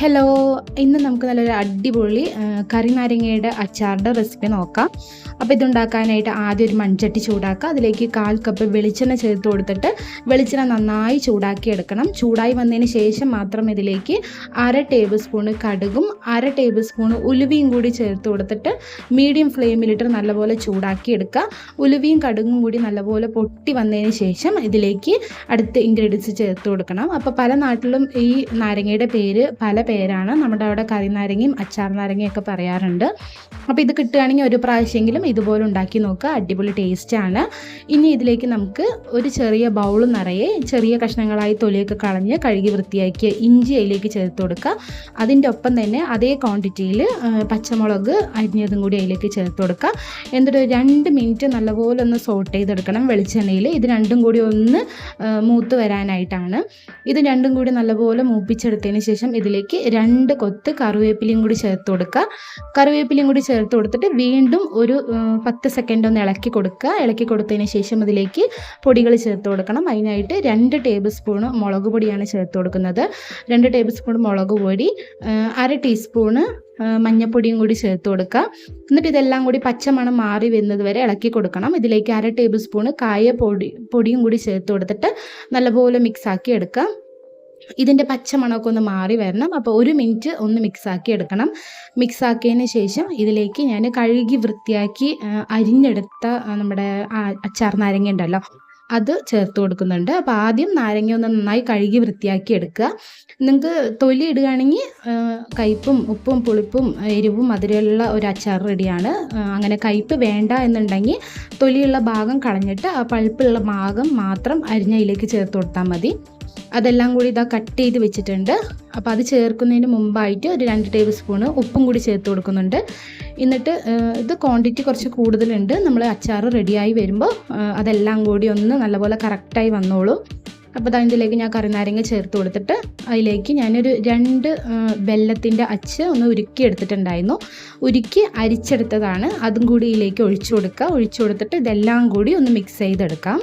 Hello ഇന്ന് നമുക്ക് നല്ലൊരു അടിപൊളി കറി നാരങ്ങയുടെ അച്ചാറിന്റെ റെസിപ്പി നോക്കാം. അപ്പോൾ ഇതുണ്ടാക്കാനായിട്ട് ആദ്യം ഒരു മൺചട്ടി ചൂടാക്കുക. അതിലേക്ക് കാൽ കപ്പ് വെളിച്ചെണ്ണ ചേർത്ത് കൊടുത്തിട്ട് വെളിച്ചെണ്ണ നന്നായി ചൂടാക്കി എടുക്കണം. ചൂടായി വന്നതിന് ശേഷം മാത്രം ഇതിലേക്ക് അര ടേബിൾ സ്പൂണ് കടുകും അര ടേബിൾ സ്പൂണ് ഉലുവയും കൂടി ചേർത്ത് കൊടുത്തിട്ട് മീഡിയം ഫ്ലെയിമിലിട്ട് നല്ലപോലെ ചൂടാക്കി എടുക്കുക. ഉലുവയും കടുകും കൂടി നല്ലപോലെ പൊട്ടി വന്നതിന് ശേഷം ഇതിലേക്ക് അടുത്ത ഇൻഗ്രീഡിയൻസ് ചേർത്ത് കൊടുക്കണം. അപ്പോൾ പല നാട്ടിലും ഈ നാരങ്ങയുടെ പേര് പല പേരാണ്. നമ്മുടെ അവിടെ കറി നാരങ്ങയും അച്ചാർ നാരങ്ങയും ഒക്കെ പറയാറുണ്ട്. അപ്പോൾ ഇത് കിട്ടുകയാണെങ്കിൽ ഒരു പ്രാവശ്യമെങ്കിലും ഇതുപോലെ ഉണ്ടാക്കി നോക്കുക. അടിപൊളി ടേസ്റ്റാണ് ഇനി ഇതിലേക്ക് നമുക്ക് ഒരു ചെറിയ ബൗൾ നിറയെ ചെറിയ കഷ്ണങ്ങളായി തൊലിയൊക്കെ കളഞ്ഞ് കഴുകി വൃത്തിയാക്കിയ ഇഞ്ചി അതിലേക്ക് ചേർത്ത് കൊടുക്കുക. അതിന്റെ ഒപ്പം തന്നെ അതേ ക്വാണ്ടിറ്റിയിൽ പച്ചമുളക് അരിഞ്ഞതും കൂടി അതിലേക്ക് ചേർത്ത് കൊടുക്കുക. എന്നിട്ട് ഒരു രണ്ട് മിനിറ്റ് നല്ലപോലെ ഒന്ന് സോട്ട് ചെയ്തെടുക്കണം വെളിച്ചെണ്ണയിൽ ഇത് രണ്ടും കൂടി ഒന്ന് മൂത്ത് വരാനായിട്ടാണ്. ഇത് രണ്ടും കൂടി നല്ലപോലെ മൂപ്പിച്ചെടുത്തതിന് ശേഷം ഇതിലേക്ക് രണ്ട് കൊത്ത് കറിവേപ്പിലയും കൂടി ചേർത്ത് കൊടുക്കുക. കറിവേപ്പിലയും കൂടി ചേർത്ത് കൊടുത്തിട്ട് വീണ്ടും ഒരു പത്ത് സെക്കൻഡ് ഒന്ന് ഇളക്കി കൊടുക്കുക. ഇളക്കി കൊടുത്തതിന് ശേഷം അതിലേക്ക് പൊടികൾ ചേർത്ത് കൊടുക്കണം. അതിനായിട്ട് രണ്ട് ടേബിൾ സ്പൂണ് മുളക് പൊടിയാണ് ചേർത്ത് കൊടുക്കുന്നത്. രണ്ട് ടേബിൾ സ്പൂൺ മുളക് പൊടി അര ടീസ്പൂണ് മഞ്ഞപ്പൊടിയും കൂടി ചേർത്ത് കൊടുക്കുക. എന്നിട്ട് ഇതെല്ലാം കൂടി പച്ചമണം മാറി വരുന്നത് വരെ ഇളക്കി കൊടുക്കണം. ഇതിലേക്ക് അര ടേബിൾ സ്പൂണ് കായ പൊടി പൊടിയും കൂടി ചേർത്ത് കൊടുത്തിട്ട് നല്ലപോലെ മിക്സ് ആക്കി എടുക്കുക. ഇതിന്റെ പച്ചമണമൊക്കെ ഒന്ന് മാറി വരണം. അപ്പോൾ ഒരു മിനിറ്റ് ഒന്ന് മിക്സാക്കി എടുക്കണം. മിക്സാക്കിയതിന് ശേഷം ഇതിലേക്ക് ഞാൻ കഴുകി വൃത്തിയാക്കി അരിഞ്ഞെടുത്ത നമ്മുടെ അച്ചാർ നാരങ്ങ ഉണ്ടല്ലോ അത് ചേർത്ത് കൊടുക്കുന്നുണ്ട്. അപ്പോൾ ആദ്യം നാരങ്ങ ഒന്ന് നന്നായി കഴുകി വൃത്തിയാക്കി എടുക്കുക. നിങ്ങൾക്ക് തൊലി ഇടുകയാണെങ്കിൽ കയ്പും ഉപ്പും പുളിപ്പും എരിവും മധുരമുള്ള ഒരു അച്ചാർ റെഡിയാണ്. അങ്ങനെ കയ്പ് വേണ്ട എന്നുണ്ടെങ്കിൽ തൊലിയുള്ള ഭാഗം കളഞ്ഞിട്ട് ആ പഴുപ്പുള്ള ഭാഗം മാത്രം അരിഞ്ഞയിലേക്ക് ചേർത്ത് കൊടുത്താൽ മതി. അതെല്ലാം കൂടി ഇതാ കട്ട് ചെയ്ത് വെച്ചിട്ടുണ്ട്. അപ്പോൾ അത് ചേർക്കുന്നതിന് മുമ്പായിട്ട് ഒരു രണ്ട് ടേബിൾ സ്പൂണ് ഉപ്പും കൂടി ചേർത്ത് കൊടുക്കുന്നുണ്ട്. എന്നിട്ട് ഇത് ക്വാണ്ടിറ്റി കുറച്ച് കൂടുതലുണ്ട്. നമ്മൾ അച്ചാർ റെഡിയായി വരുമ്പോൾ അതെല്ലാം കൂടി ഒന്ന് നല്ലപോലെ കറക്റ്റായി വന്നോളൂ. അപ്പോൾ അത് ഇതിലേക്ക് ഞാൻ കറിനാരങ്ങ ചേർത്ത് കൊടുത്തിട്ട് അതിലേക്ക് ഞാനൊരു രണ്ട് വെല്ലത്തിന്റെ അച്ച് ഒന്ന് ഉരുക്കി എടുത്തിട്ടുണ്ടായിരുന്നു. ഉരുക്കി അരിച്ചെടുത്തതാണ്. അതും കൂടി ഇതിലേക്ക് ഒഴിച്ചു കൊടുക്കുക. ഒഴിച്ചു കൊടുത്തിട്ട് ഇതെല്ലാം കൂടി ഒന്ന് മിക്സ് ചെയ്തെടുക്കാം.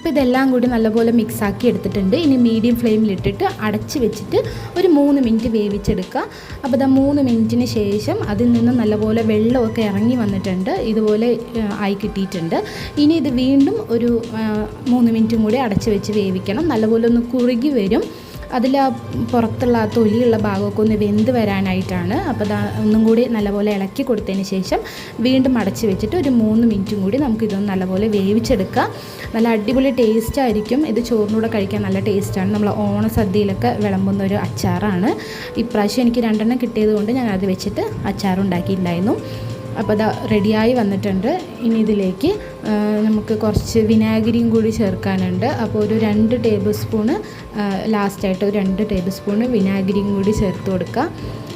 ഇപ്പോൾ ഇതെല്ലാം കൂടി നല്ലപോലെ മിക്സ് ആക്കി എടുത്തിട്ടുണ്ട്. ഇനി മീഡിയം ഫ്ലെയിമിലിട്ടിട്ട് അടച്ച് വെച്ചിട്ട് ഒരു മൂന്ന് മിനിറ്റ് വേവിച്ചെടുക്കുക. അപ്പോൾ ഇതാ മൂന്ന് മിനിറ്റിന് ശേഷം അതിൽ നിന്ന് നല്ലപോലെ വെള്ളമൊക്കെ ഇറങ്ങി വന്നിട്ടുണ്ട്. ഇതുപോലെ ആയി കിട്ടിയിട്ടുണ്ട്. ഇനി ഇത് വീണ്ടും ഒരു മൂന്ന് മിനിറ്റും കൂടി അടച്ച് വെച്ച് വേവിക്കണം. നല്ലപോലെ ഒന്ന് കുറുകി വരും. അതിൽ ആ പുറത്തുള്ള തൊലിയുള്ള ഭാഗമൊക്കെ ഒന്ന് വെന്ത് വരാനായിട്ടാണ്. അപ്പോൾ ദാ ഒന്നും കൂടി നല്ലപോലെ ഇളക്കി കൊടുത്തതിന് ശേഷം വീണ്ടും അടച്ച് വെച്ചിട്ട് ഒരു മൂന്ന് മിനിറ്റും കൂടി നമുക്ക് ഇതൊന്ന് നല്ലപോലെ വേവിച്ചെടുക്കാം. നല്ല അടിപൊളി ടേസ്റ്റ് ആയിരിക്കും. ഇത് ചോറിനൂടെ കഴിക്കാൻ നല്ല ടേസ്റ്റാണ് നമ്മൾ ഓണ സദ്യയിലൊക്കെ വിളമ്പുന്ന ഒരു അച്ചാറാണ്. ഇപ്രാവശ്യം എനിക്ക് രണ്ടെണ്ണം കിട്ടിയത് കൊണ്ട് ഞാൻ അത് വെച്ചിട്ട് അച്ചാർ ഉണ്ടാക്കിയിട്ടുണ്ടായിരുന്നു അപ്പോൾ അത് റെഡിയായി വന്നിട്ടുണ്ട്. ഇനി ഇതിലേക്ക് നമുക്ക് കുറച്ച് വിനാഗിരിയും കൂടി ചേർക്കാനുണ്ട്. അപ്പോൾ ഒരു രണ്ട് ടേബിൾ സ്പൂണ് ലാസ്റ്റായിട്ട് ഒരു രണ്ട് ടേബിൾ സ്പൂണ് വിനാഗിരിയും കൂടി ചേർത്ത് കൊടുക്കുക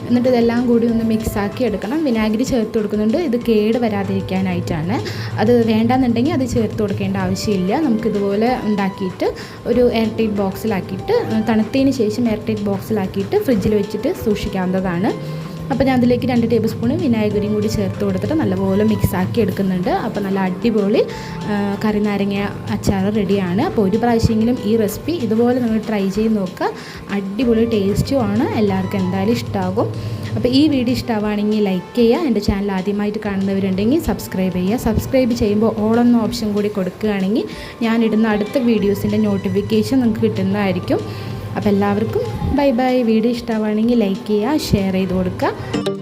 എന്നിട്ട് ഇതെല്ലാം കൂടി ഒന്ന് മിക്സാക്കി എടുക്കണം. വിനാഗിരി ചേർത്ത് കൊടുക്കുന്നുണ്ട്. ഇത് കേട് വരാതിരിക്കാനായിട്ടാണ്. അത് വേണ്ടാന്നുണ്ടെങ്കിൽ അത് ചേർത്ത് കൊടുക്കേണ്ട ആവശ്യമില്ല. നമുക്കിതുപോലെ ഉണ്ടാക്കിയിട്ട് ഒരു എയർ ടൈറ്റ് ബോക്സിലാക്കിയിട്ട് തണുത്തതിന് ശേഷം എയർ ടൈറ്റ് ബോക്സിലാക്കിയിട്ട് ഫ്രിഡ്ജിൽ വെച്ചിട്ട് സൂക്ഷിക്കാവുന്നതാണ്. അപ്പോൾ ഞാൻ അതിലേക്ക് രണ്ട് ടേബിൾ സ്പൂണ് വിനാഗിരിയും കൂടി ചേർത്ത് കൊടുത്തിട്ട് നല്ലപോലെ മിക്സ് ആക്കി എടുക്കുന്നുണ്ട്. അപ്പോൾ നല്ല അടിപൊളി കറി നാരങ്ങ അച്ചാർ റെഡിയാണ്. അപ്പോൾ ഒരു പ്രാവശ്യമെങ്കിലും ഈ റെസിപ്പി ഇതുപോലെ നിങ്ങൾ ട്രൈ ചെയ്ത് നോക്കുക. അടിപൊളി ടേസ്റ്റും ആണ്. എല്ലാവർക്കും എന്തായാലും ഇഷ്ടമാകും അപ്പോൾ ഈ വീഡിയോ ഇഷ്ടമാണെങ്കിൽ ലൈക്ക് ചെയ്യുക. എന്റെ ചാനൽ ആദ്യമായിട്ട് കാണുന്നവരുണ്ടെങ്കിൽ സബ്സ്ക്രൈബ് ചെയ്യുക. സബ്സ്ക്രൈബ് ചെയ്യുമ്പോൾ ഓൾ എന്ന ഓപ്ഷൻ കൂടി കൊടുക്കുകയാണെങ്കിൽ ഞാനിടുന്ന അടുത്ത വീഡിയോസിന്റെ നോട്ടിഫിക്കേഷൻ നിങ്ങൾക്ക് കിട്ടുന്നതായിരിക്കും. അപ്പോൾ എല്ലാവർക്കും ബൈ ബൈ. വീഡിയോ ഇഷ്ടമാണെങ്കിൽ ലൈക്ക് ചെയ്യുക ഷെയർ ചെയ്ത് കൊടുക്കുക.